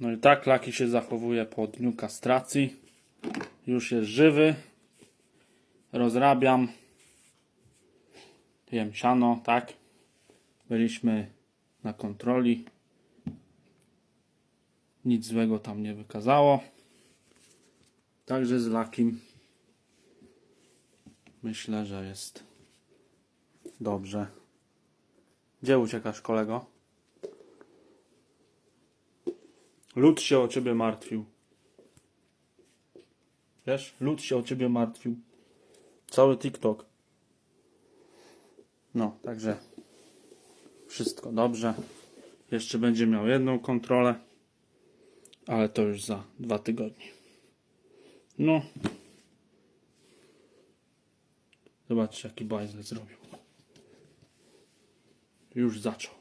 No i tak Laki się zachowuje po dniu kastracji. Już jest żywy. Rozrabiam. Jem siano, tak. Byliśmy na kontroli. Nic złego tam nie wykazało. Także z Lakim myślę, że jest dobrze. Gdzie uciekasz, kolego? Lud się o ciebie martwił. Wiesz, lud się o ciebie martwił. Cały TikTok. No, także wszystko dobrze. Jeszcze będzie miał jedną kontrolę, ale to już za dwa tygodnie. No. Zobaczcie, jaki bajzel zrobił. Już zaczął.